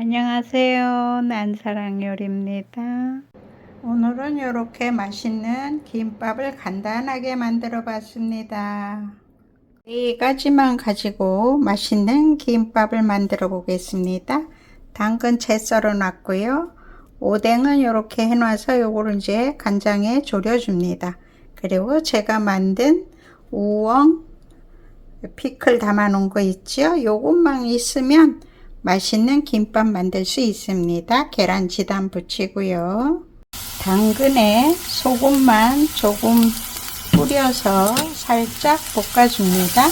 안녕하세요. 난사랑 요리입니다. 오늘은 이렇게 맛있는 김밥을 간단하게 만들어 봤습니다. 네 가지만 가지고 맛있는 김밥을 만들어 보겠습니다. 당근 채 썰어 놨고요. 오뎅은 이렇게 해 놔서 요거를 이제 간장에 졸여 줍니다. 그리고 제가 만든 우엉 피클 담아 놓은 거 있죠? 요것만 있으면 맛있는 김밥 만들 수 있습니다. 계란 지단 붙이고요. 당근에 소금만 조금 뿌려서 살짝 볶아줍니다.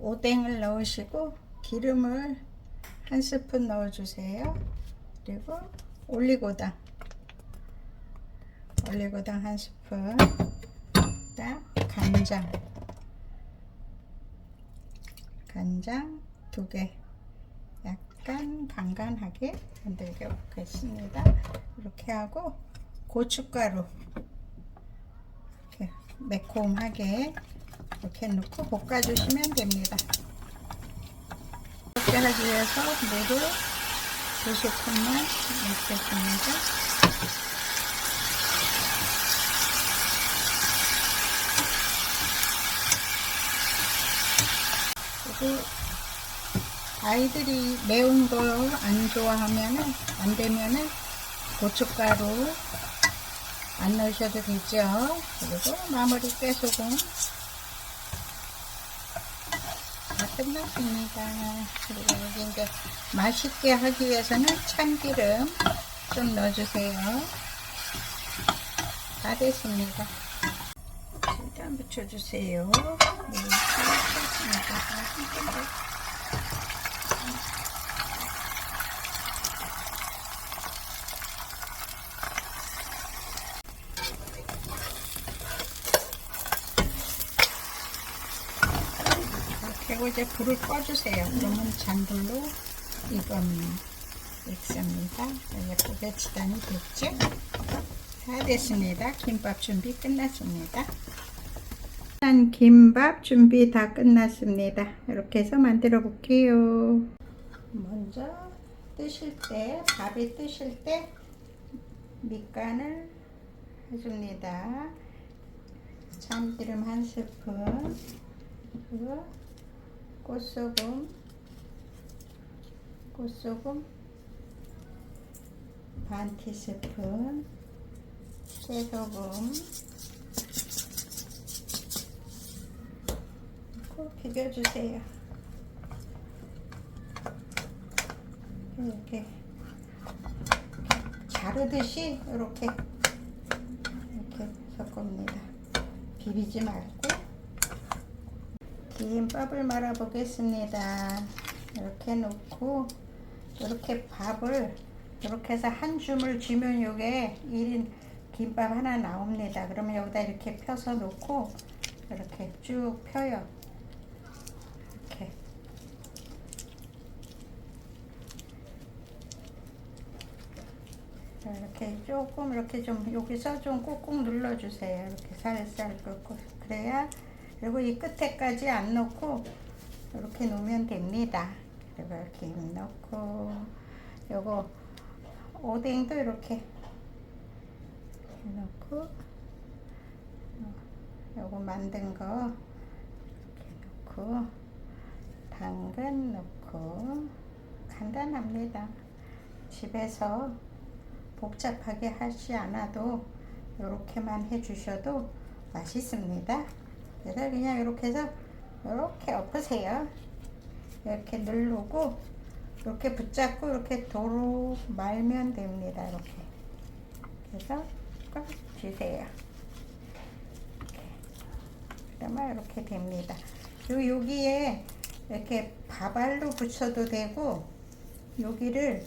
오뎅을 넣으시고 기름을 한 스푼 넣어주세요. 그리고 올리고당 올리고당 한 스푼 그다음 간장 간장 두 개 약간 간간하게 만들게 보겠습니다. 이렇게 하고 고춧가루 이렇게 매콤하게 이렇게 넣고 볶아주시면 됩니다. 이렇게 하기 위해서 물을 두 스푼만 넣겠습니다. 그리고 아이들이 매운 걸 안 좋아하면은 안 되면은 고춧가루 안 넣으셔도 되죠. 그리고 마무리 깨소금 다 끝났습니다. 그리고 여기 이제 맛있게 하기 위해서는 참기름 좀 넣어주세요. 다 됐습니다. 일단 붙여주세요. 네. 그리고 이제 불을 꺼주세요. 그러면 잔불로 익으면 익습니다. 예쁘게 지단이 됐죠? 다 됐습니다. 김밥 준비 끝났습니다. 일단 김밥 준비 다 끝났습니다. 이렇게 해서 만들어 볼게요. 먼저 뜨실 때, 밥이 뜨실 때 밑간을 해줍니다. 참기름 한 스푼, 그리고 꽃소금, 꽃소금 반 티스푼, 깨소금 넣고 비벼주세요. 이렇게 자르듯이 이렇게 이렇게 섞습니다. 비비지 말고 김밥을 말아 보겠습니다. 이렇게 놓고 이렇게 밥을 이렇게 해서 한 줌을 쥐면 요게 1인 김밥 하나 나옵니다. 그러면 여기다 이렇게 펴서 놓고 이렇게 쭉 펴요. 이렇게. 이렇게 조금 이렇게 좀 여기서 좀 꾹꾹 눌러주세요. 이렇게 살살 꾹꾹 그래야 그리고 이 끝에까지 안 넣고 이렇게 놓으면 됩니다. 그리고 이렇게 넣고 요거 오뎅도 이렇게 넣고 요거 만든 거 이렇게 넣고 당근 넣고 간단합니다. 집에서 복잡하게 하지 않아도 이렇게만 해주셔도 맛있습니다. 그래서 그냥 이렇게 해서 이렇게 엎으세요. 이렇게 누르고 이렇게 붙잡고 이렇게 도로 말면 됩니다. 이렇게 그래서 꽉 쥐세요. 이렇게 그러면 이렇게 됩니다. 그리고 여기에 이렇게 밥알로 붙여도 되고 여기를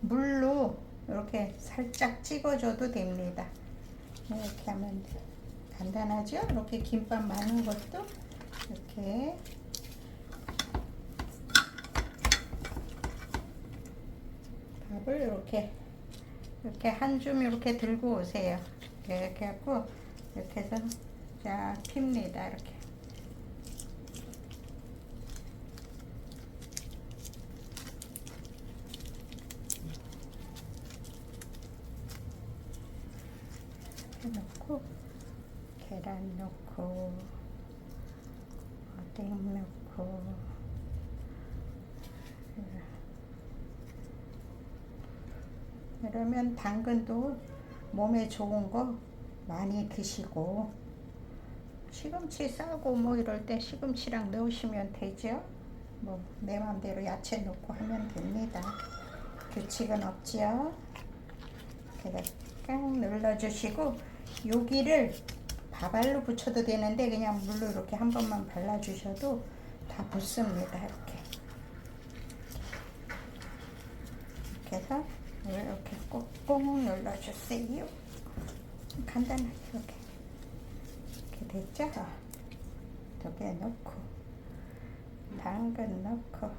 물로 이렇게 살짝 찍어줘도 됩니다. 이렇게 하면 간단하죠? 이렇게 김밥 많은 것도 이렇게 밥을 이렇게 이렇게 한 줌 이렇게 들고 오세요. 이렇게 하고 이렇게 해서 자 핍니다. 이렇게 넣고 계란 넣고 어묵 넣고 이러면 당근도 몸에 좋은 거 많이 드시고 시금치 싸고 뭐 이럴 때 시금치랑 넣으시면 되죠. 뭐내 맘대로 야채 넣고 하면 됩니다. 규칙은 없지요. 이렇게 깡 눌러주시고 여기를 밥알로 붙여도 되는데 그냥 물로 이렇게 한 번만 발라주셔도 다 붙습니다. 이렇게 이렇게 해서 이렇게 꼭꼭 눌러주세요. 간단하게 이렇게 이렇게 됐죠? 두개 넣고 당근 넣고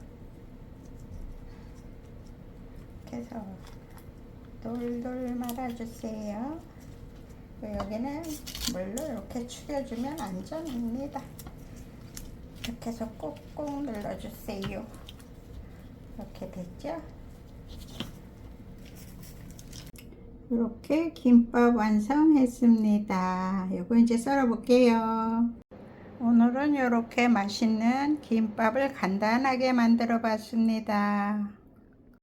이렇게 해서 돌돌 말아주세요. 여기는 물로 이렇게 축여주면 안전합니다. 이렇게 해서 꼭꼭 눌러주세요. 이렇게 됐죠? 이렇게 김밥 완성했습니다. 이거 이제 썰어 볼게요. 오늘은 이렇게 맛있는 김밥을 간단하게 만들어 봤습니다.